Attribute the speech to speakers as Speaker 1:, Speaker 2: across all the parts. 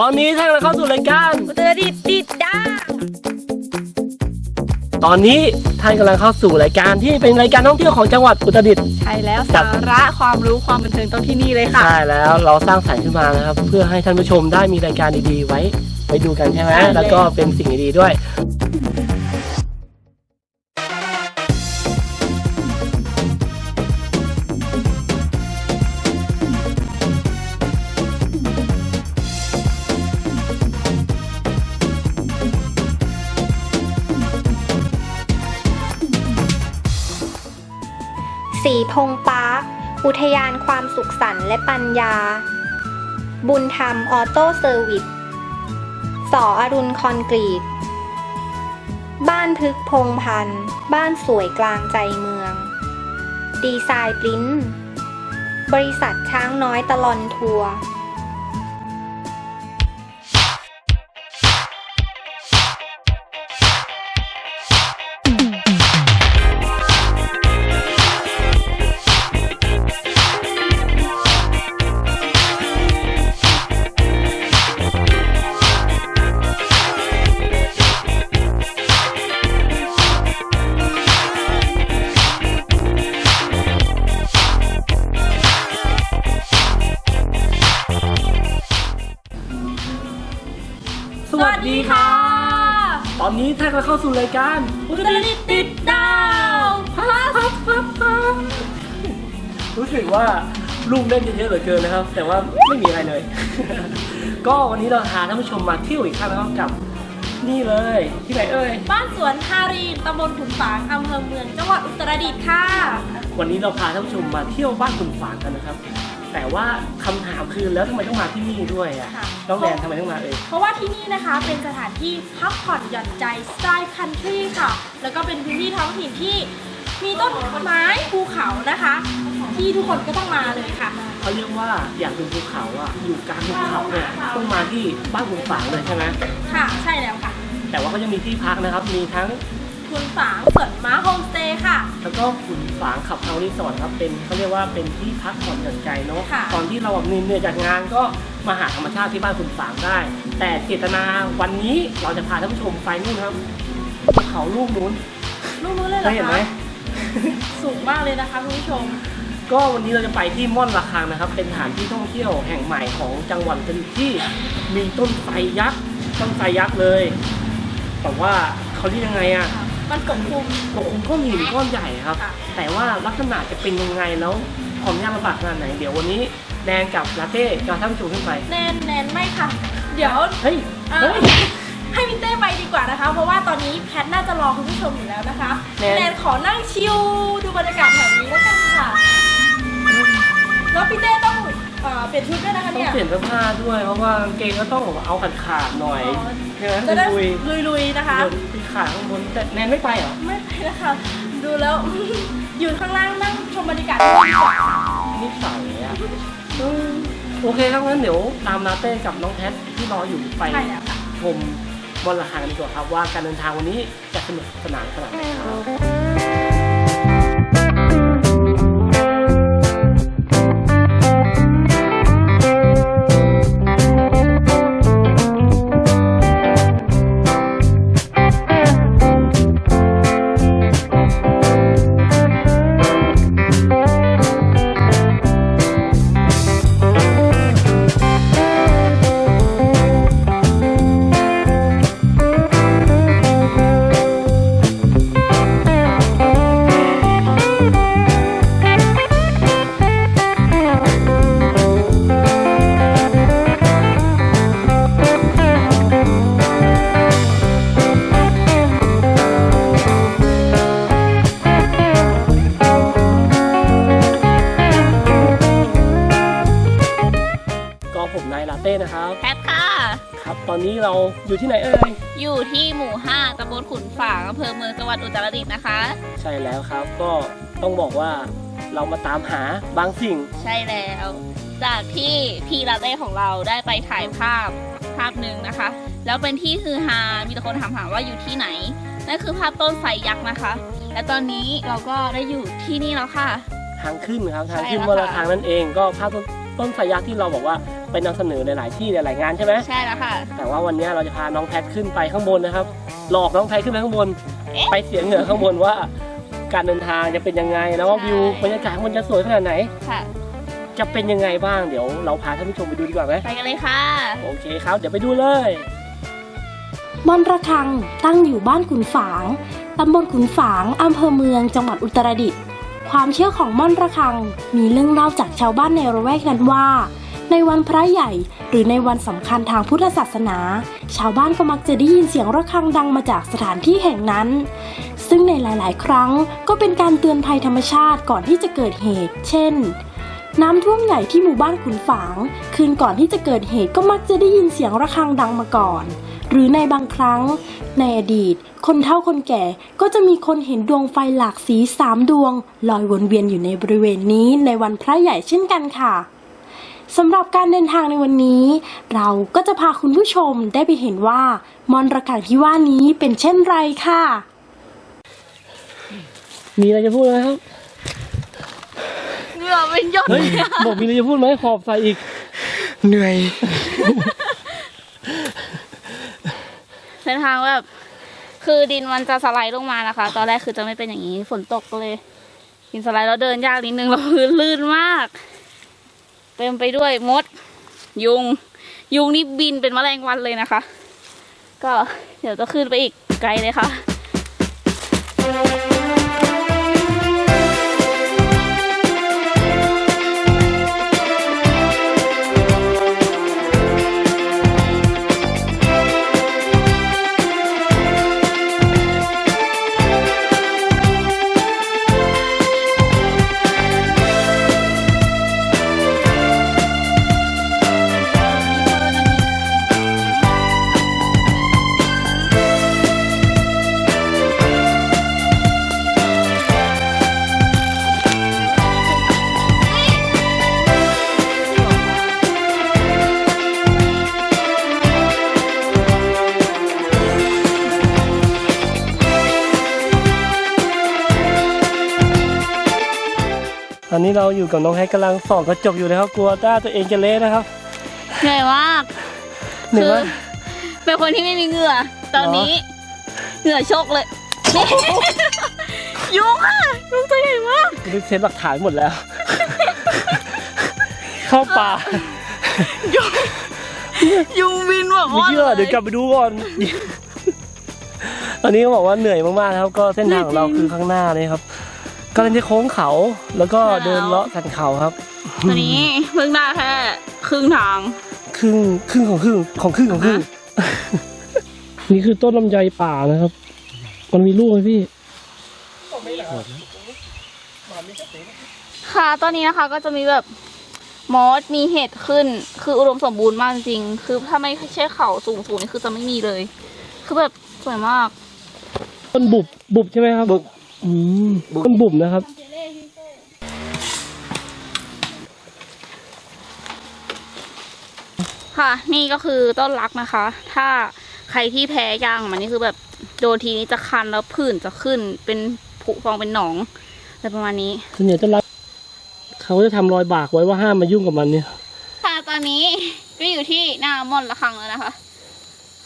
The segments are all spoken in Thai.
Speaker 1: ตอนนี้ท่านกำลังเข้าสู่รายการ
Speaker 2: อุตรดิตถ์ติดดาว
Speaker 1: ตอนนี้ท่านกำลังเข้าสู่รายการที่เป็นรายการท่องเที่ยวของจังหวัดอุตรดิตถ์
Speaker 2: ใช่แล้ว
Speaker 1: ครั
Speaker 2: สา
Speaker 1: บ
Speaker 2: ระความรู้ความบันเทิงต้องที่นี่เลยค่ะ
Speaker 1: ใช่แล้วเราสร้างสรรค์ขึ้นมานะครับ เพื่อให้ท่านผู้ชมได้มีรายการดีๆไว้ ไปดูกันใช่ไหม
Speaker 2: ใช่เลย
Speaker 1: แล้วก็เป็นสิ่งดีๆด้วย
Speaker 3: สีพงปาร์ค อุทยานความสุขสันต์และปัญญา บุญธรรมออโต้เซอร์วิสสออรุณคอนกรีต บ้านพึกพงพันธ์บ้านสวยกลางใจเมือง ดีไซน์ปริ้น บริษัทช้างน้อยตลอนทัวร์
Speaker 1: อนนี้ท่านกำลังเข้าสู่รายการ
Speaker 2: อุตรดิตถ์ติดดาว
Speaker 1: รู้สึกว่าลูกเล่นเยอะเหลือเกินนะครับ แต่ว่าไม่มีอะไรเลย ก็วันนี้เราพาท่านผู้ชมมาเที่ยวอีกครั้งนะครับกับ นี่เลยที่ไหนเอ่ย
Speaker 2: บ้านสวนฮารีนตำบลขุนฝางอำเภอเมืองจังหวัดอุตรดิตถ์ค่ะ
Speaker 1: วันนี้เราพาท่านผู้ชมมาเที่ยวบ้านคุณฝางกันนะครับ แต่ว่าคำถามคือแล้วทำไมต้องมาที่นี่ด้วยอะ
Speaker 2: ค่ะ
Speaker 1: น้องแดนทำไมต้องมาเอ่ย
Speaker 2: เพราะว่าที่นี่นะคะเป็นสถานที่พักผ่อนหย่อนใจสไตล์คันทรีค่ะ แล้วก็เป็นพื้นที่ท้องถิ่นที่มีต้นไม้ภูเขานะคะ ที่ทุกคนก็ต้องมาเลยค่ะ
Speaker 1: เขาเรียกว่าอยากดูภูเขาอะอยู่กลางภูเขาเนี่ยต้องมาที่บ้านคุณฝางเลยใช่ไหม
Speaker 2: ค่ะ ใช่แล้วค่ะ
Speaker 1: แต่ว่าก็ยังมีที่พักนะครับ มีทั้ง
Speaker 2: คุณฝางสวนม้าโฮมสเตย์ค่ะ
Speaker 1: แล้วก็ขุนฝางขับเฮารีสอร์ทครับเป็นเขาเรียกว่าเป็นที่พักผ่อนหย่อนใจเนาะ
Speaker 2: ค่ะ
Speaker 1: ตอนที่เราแบบเหนื่อยจากงานก็มาหาธรรมชาติที่บ้านขุนฝางได้ แต่เจตนาวันนี้เราจะพาท่านผู้ชมไปนู่นครับภูเขาลูกนู้น
Speaker 2: ลูกนู้นเลยเห
Speaker 1: เค
Speaker 2: รอย
Speaker 1: เห็นไหม
Speaker 2: คะสูงมากเลยนะคะคุณผู้ชม
Speaker 1: ก็วันนี้เราจะไปที่ม่อนระคังนะครับ เป็นสถานที่ท่องเที่ยวแห่งใหม่ของจังหวัดอุตรดิตถ์ที่มีต้นไทรยักษ์ต้นไทรยักษ์เลยแต่ว่าเขาเรียกยังไงอะ
Speaker 2: มันปกคลุม
Speaker 1: ปกคลุมก้อนหินก้อนใหญ่ครับ
Speaker 2: ค่ะ
Speaker 1: แต่ว่าลักษณะจะเป็นยังไงแล้วความยากลำบากขนาดไหน เดี๋ยววันนี้แดนกับลาเต้จะท่านผู้ชมขึ้นไป
Speaker 2: แนนแนนไม่ค่ะ เดี๋ยว
Speaker 1: เฮ้ย
Speaker 2: อะ
Speaker 1: เฮ้ย
Speaker 2: ให้พี่เต้ไปดีกว่านะคะ เพราะว่าตอนนี้แพทน่าจะรอคุณผู้ชมอยู่แล้วนะคะ
Speaker 1: แนน
Speaker 2: แนนขอนั่งชิลดูบรรยากาศแถวนี้แล้วกันค่ะแล้วพี่เต้ต้องเอ่อเปลี่ยนชุดด้วยนะคะ
Speaker 1: ต้อง
Speaker 2: เนี่ย
Speaker 1: เปลี่ยนเสื้อผ้าด้วยเพราะว่ากางเกงก็ต้องเอาขาดขาดๆหน่อย
Speaker 2: อ๋อ
Speaker 1: ใช่ไหม
Speaker 2: จะได้
Speaker 1: ลุย
Speaker 2: ลุยๆนะคะ
Speaker 1: เดินที่ขาข้างบนแต่แนนไม่ไปเหรอ
Speaker 2: ไม่ไปนะคะ ดูแล้ว อยู่ข้างล่างนั่งชมบรรยากาศดีกว่า
Speaker 1: นิสัยอะอืมโอเคครับงั้นเดี๋ยวตามลาเต้กับน้องแพทที่รออยู่ไป
Speaker 2: ใช่แล้วค่ะ
Speaker 1: ชมบนราคากันดีกว่าครับว่าการเดินทางวันนี้จะสนุกสนานขนาดไหนครับ อนนี้เราอยู่ที่ไหนเอ่ย
Speaker 4: อยู่ที่หมู่ 5ตำบลขุนฝางอำเภอเมืองจังหวัดอุตรดิตถ์นะคะ
Speaker 1: ใช่แล้วครับก็ต้องบอกว่าเรามาตามหาบางสิ่ง
Speaker 4: ใช่แล้ว จากที่พี่ลาเต้ของเราได้ไปถ่ายภาพภาพหนึ่งนะคะ แล้วเป็นที่ฮือฮา มีแต่คนถามหาว่าอยู่ที่ไหน นั่นคือภาพต้นไทรยักษ์นะคะ และตอนนี้เราก็ได้อยู่ที่นี่แล้วค่ะ
Speaker 1: ทางขึ้นครับทาง
Speaker 4: ใช่
Speaker 1: ขึ้น
Speaker 4: แล้ว
Speaker 1: บน
Speaker 4: ค่ะ
Speaker 1: ระฆังนั่นเองก็ภาพต้นต้นสายยักษ์ที่เราบอกว่า ไปนำเสนอหลาย ๆ ที่หลาย ๆ งานใช่ไหม
Speaker 4: ใช่แล้วค่ะ
Speaker 1: แต่ว่าวันนี้เราจะพาน้องแพทขึ้นไปข้างบนนะครับ หลอกน้องแพทขึ้นไปข้างบน ไปเสียงเหนือข้างบนว่า การเดินทางจะเป็นยังไงแล้วว่า
Speaker 4: ใช่
Speaker 1: วิวบรรยากาศมันจะสวยขนาดไหน
Speaker 4: ค่ะ
Speaker 1: จะเป็นยังไงบ้างเดี๋ยวเราพาท่านผู้ชมไปดูดีกว่าไหม
Speaker 4: ไปกันเลยค่ะ
Speaker 1: โอเคครับ เดี๋ยวไปดูเลย
Speaker 2: ม่อนระฆังตั้งอยู่บ้านขุนฝาง ตำบลขุนฝาง อำเภอเมือง จังหวัดอุตรดิตถ์ความเชื่อของม่อนระฆังมีเรื่องเล่าจากชาวบ้านในระแวกนั้นว่า ในวันพระใหญ่หรือในวันสำคัญทางพุทธศาสนา ชาวบ้านก็มักจะได้ยินเสียงระฆังดังมาจากสถานที่แห่งนั้น ซึ่งในหลาย ๆ ครั้งก็เป็นการเตือนภัยธรรมชาติก่อนที่จะเกิดเหตุ เช่น น้ำท่วมใหญ่ที่หมู่บ้านขุนฝาง คืนก่อนที่จะเกิดเหตุก็มักจะได้ยินเสียงระฆังดังมาก่อน หรือในบางครั้ง ในอดีต คนเฒ่าคนแก่ก็จะมีคนเห็นดวงไฟหลากสีสามดวง ลอยวนเวียนอยู่ในบริเวณนี้ในวันพระใหญ่เช่นกันค่ะ สำหรับการเดินทางในวันนี้ เราก็จะพาคุณผู้ชมได้ไปเห็นว่ามอนระฆังที่ว่านี้เป็นเช่นไรค่ะ
Speaker 1: มีอะไรจะพูดไหมครับ
Speaker 4: เหงื่อเป็นหยด
Speaker 1: เฮ้ยบอกมีอะไรจะพูดไหมหอบใส่อีก
Speaker 5: เหนื่อย
Speaker 4: เส้นทางแบบคือดินมันจะสไลด์ลงมานะคะ ตอนแรกคือจะไม่เป็นอย่างนี้ฝนตกก็เลยดินสไลด์แล้วเดินยากนิดนึงแล้วพื้นลื่นมาก เต็มไปด้วยมด ยุง ยุงนี่บินเป็นแมลงวันเลยนะคะ ก็เดี๋ยวจะขึ้นไปอีกไกลเลยค่ะ
Speaker 1: อนนี้เราอยู่กับน้องแฮกกำลังส่องกระจกอยู่นะครับกลัวต้าตัวเองจะเละนะครับ
Speaker 4: เหนื่อยมาก
Speaker 1: เหนื่อย
Speaker 4: คือ
Speaker 1: มาก
Speaker 4: เป็นคนที่ไม่มีเหงื่อ ตอนนี้เหงื่อโชกเลยนี่ยุงอะยุงตัวใหญ่มาก
Speaker 1: ดูเซตหลักฐานหมดแล้ว เข้าป่า
Speaker 4: ยุงบินแบบ
Speaker 1: ไม่
Speaker 4: ว่า
Speaker 1: เชื่อเดี๋ยวกลับไปดูก่อนตอนนี้ก็บอกว่าเหนื่อยมากๆนะครับ ก็เส้นทางของเราคือข้างหน้าเลยครับ ก็เลยจะโค้งเขาแล้วก็เดินเลาะสันเขาครับ
Speaker 4: ตอนนี้เพิ่งได้แค่ครึ่งทาง
Speaker 1: ครึ่งครึ่งของครึ่งของครึ่งของครึ่งนี่คือต้นลำไยป่านะครับ มันมีลูกไหมพี่
Speaker 4: ค่ะตอนนี้นะคะก็จะมีแบบมอสมีเห็ดขึ้น คืออุดมสมบูรณ์มากจริงๆคือถ้าไม่ใช่เขาสูงสูงนี่คือจะไม่มีเลย คือแบบสวยมาก
Speaker 1: ต้นบุบบุบใช่ไหมครับบุบ อืมต้นบุบนะครับ
Speaker 4: ค่ะ นี่ก็คือต้นรักนะคะ ถ้าใครที่แพ้ยางมันนี่คือแบบโดนทีนี้จะคันแล้วผื่นจะขึ้น เป็นผุฟองเป็นหนองอะไรประมาณนี้
Speaker 1: ส่วนใหญ่ต้นรัก เขาจะทำรอยบากไว้ว่าห้ามมายุ่งกับมันเนี่ย
Speaker 4: ค่ะตอนนี้ก็อยู่ที่หน้ามอนละคังแล้วนะคะ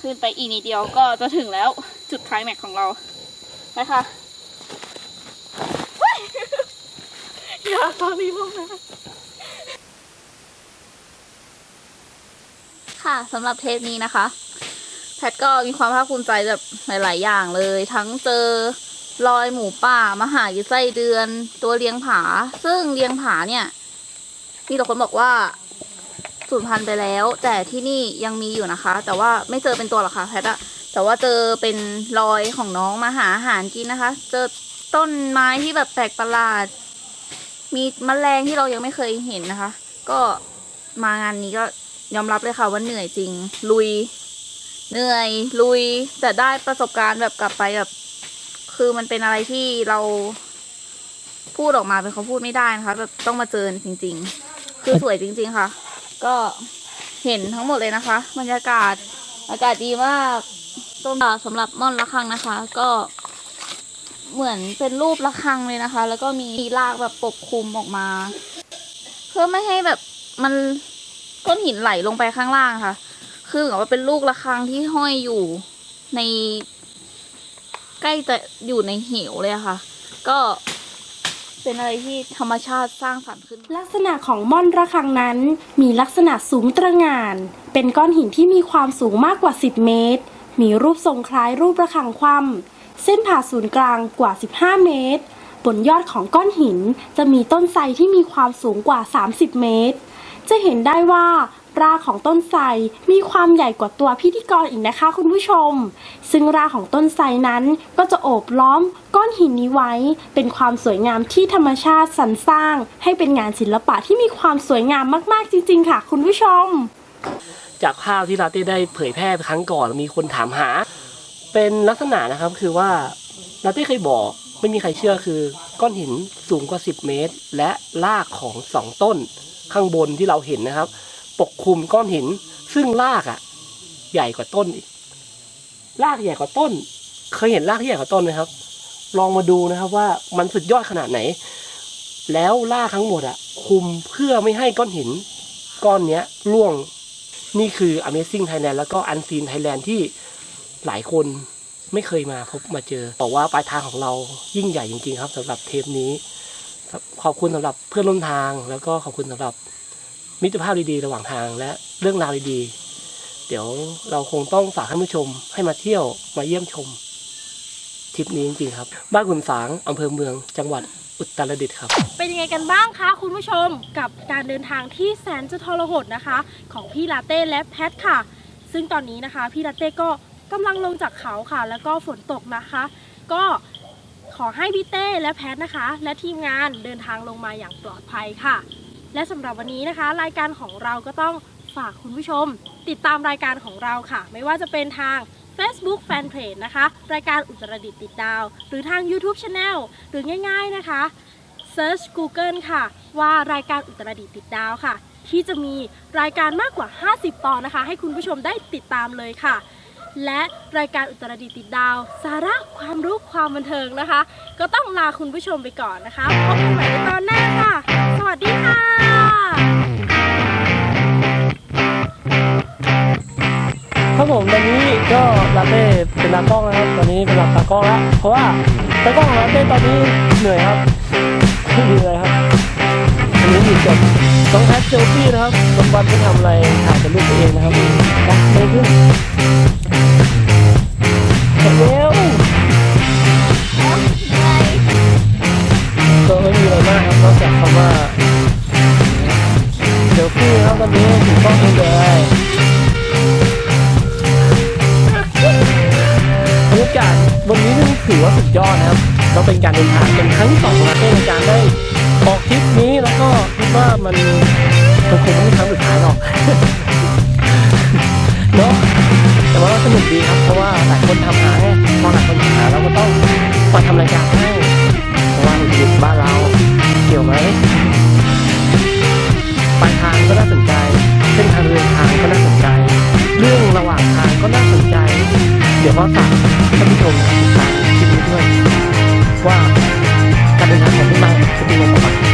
Speaker 4: ขึ้นไปอีกนิดเดียวก็จะถึงแล้วจุดไคลายแม็กซ์ของเรา ไปค่ะเฮ้ย อย่าตอนนี้ลงนะ ค่ะสำหรับเทปนี้นะคะ แพทก็มีความภาคภูมิใจแบบหลาย ๆ อย่างเลย ทั้งเจอรอยหมูป่ามหาอยู่ไส้เดือน ตัวเลี้ยงผา ซึ่งเลี้ยงผาเนี่ย มีแต่คนบอกว่าสูญพันธุ์ไปแล้ว แต่ที่นี่ยังมีอยู่นะคะ แต่ว่าไม่เจอเป็นตัวหรอกค่ะแพทอะแต่ว่าเจอเป็นรอยของน้องมาหาอาหารกินนะคะ เจอต้นไม้ที่แบบแปลกประหลาด มีแมลงที่เรายังไม่เคยเห็นนะคะ ก็มางานนี้ก็ยอมรับเลยค่ะว่าเหนื่อยจริง ลุย เหนื่อย ลุย แต่ได้ประสบการณ์แบบกลับไปแบบ คือมันเป็นอะไรที่เราพูดออกมาเป็นเขาพูดไม่ได้นะคะแบบต้องมาเจอจริง ๆ คือสวยจริง ๆค่ะ ก็เห็นทั้งหมดเลยนะคะบรรยากาศอากาศดีมากต้นอ่าสำหรับม่อนระฆังนะคะ ก็ เหมือนเป็นรูประฆังเลยนะคะ แล้วก็มีรากแบบปกคลุมออกมา เพื่อไม่ให้แบบมันก้อนหินไหลลงไปข้างล่างค่ะ คือเหมือนว่าเป็นลูกระฆังที่ห้อยอยู่ในใกล้จะอยู่ในเหวเลยค่ะ ก็เป็นอะไรที่ธรรมชาติสร้างสรรค์ขึ้น
Speaker 2: ลักษณะของม่อนระฆังนั้นมีลักษณะสูงตระหง่าน เป็นก้อนหินที่มีความสูงมากกว่า 10 เมตร มีรูปทรงคล้ายรูประฆังคว่ำ เส้นผ่าศูนย์กลางกว่า 15 เมตร บนยอดของก้อนหินจะมีต้นไทรที่มีความสูงกว่า 30 เมตร จะเห็นได้ว่ารากของต้นไทรมีความใหญ่กว่าตัวพิธีกรอีกนะคะคุณผู้ชม ซึ่งรากของต้นไทรนั้นก็จะโอบล้อมก้อนหินนี้ไว้ เป็นความสวยงามที่ธรรมชาติสรรสร้าง ให้เป็นงานศิลปะที่มีความสวยงามมากๆจริง ๆ ค่ะ คุณผู้ชม
Speaker 1: จากภาพที่ลาเต้ได้เผยแพร่ครั้งก่อนมีคนถามหา เป็นลักษณะนะครับคือว่าลาเต้เคยบอกไม่มีใครเชื่อคือ ก้อนหินสูงกว่า 10 เมตร และรากของสองต้นข้างบนที่เราเห็นนะครับ ปกคลุมก้อนหินซึ่งรากอะ ใหญ่กว่าต้นอีกรากใหญ่กว่าต้น เคยเห็นรากที่ใหญ่กว่าต้นไหมครับ ลองมาดูนะครับว่ามันสุดยอดขนาดไหน แล้วรากทั้งหมดอะคุมเพื่อไม่ให้ก้อนหิน ก้อนเนี้ยร่วงนี่คือ Amazing Thailand แล้วก็ Unseen Thailand ที่ หลายคนไม่เคยมาพบมาเจอบอกว่าปลายทางของเรายิ่งใหญ่จริง ๆ ครับสำหรับเทปนี้ขอบคุณสำหรับเพื่อนร่วมทาง แล้วก็ขอบคุณสำหรับมิตรภาพดีๆ ระหว่างทางและเรื่องราวดีๆ เดี๋ยวเราคงต้องฝากท่านผู้ชมให้มาเที่ยวมาเยี่ยมชมทริปนี้จริงๆครับ บ้านขุนฝางอำเภอเมือง จังหวัดอุตรดิตถ์ครับ
Speaker 2: เป็นยังไงกันบ้างคะคุณผู้ชมกับการเดินทางที่แสนจะทรหดนะคะ ของพี่ลาเต้และแพทค่ะ ซึ่งตอนนี้นะคะพี่ลาเต้ก็ กำลังลงจากเขาค่ะ แล้วก็ฝนตกนะคะ ก็ขอให้พี่เต้และแพทนะคะ และทีมงานเดินทางลงมาอย่างปลอดภัยค่ะ และสำหรับวันนี้นะคะ รายการของเราก็ต้องฝากคุณผู้ชม ติดตามรายการของเราค่ะ ไม่ว่าจะเป็นทาง Facebook Fanpage นะคะ รายการอุตรดิตถ์ติดดาว หรือทาง YouTube Channel หรือง่าย ๆนะคะ Search Google ค่ะ ว่ารายการอุตรดิตถ์ติดดาวค่ะ ที่จะมีรายการมากกว่า 50 ตอนนะคะ ให้คุณผู้ชมได้ติดตามเลยค่ะ และรายการอุตรดิตติดดาว สาระความรู้ความบันเทิงนะคะ ก็ต้องลาคุณผู้ชมไปก่อนนะคะพบกันใหม่ในตอนหน้าค่ะ สวัสดีค่ะ
Speaker 1: ครับผมตอนนี้ก็ลาเต้เป็นตากล้องนะครับ ตอนนี้เป็นหลับตากล้องแล้วเพราะว่าตากล้องของลาเต้ตอนนี้เหนื่อยครับไม่เหนื่อยครับอันนี้อยู่จบต้องแพทเซลฟี่นะครับวันวันไม่ทำอะไรถ่ายแต่รูปตัวเองนะครับไปเลยขึ้น เร็วก็ไม่มีอะไรมากครับนอกจากคำว่าเซลฟี่ครับตอนนี้ถึงกล้องเลยบรรยากาศวันนี้ถือว่าสุดยอดนะครับเราเป็นการเดินทางเป็นครั้งสองของเราในการได้ออกทริปนี้แล้วก็คิดว่ามันมันคงไม่ใช่ครั้งสุดท้ายหรอก เนาะแต่ว่าสนุกดีครับ เพราะว่าหลายคนทำหาไงพอหลายคนหาเราก็ต้องมาทำรายการให้เพราะว่าหยุดบ้านเราเกี่ยวไหมปลายทางก็น่าสนใจ เส้นทางเดินทางก็น่าสนใจ เรื่องระหว่างทางก็น่าสนใจ เดี๋ยวว่าฝากท่านผู้ชมติดตามคลิปนี้ด้วย ว่าการเดินทางของพี่มังจะเป็นยังไงบ้าง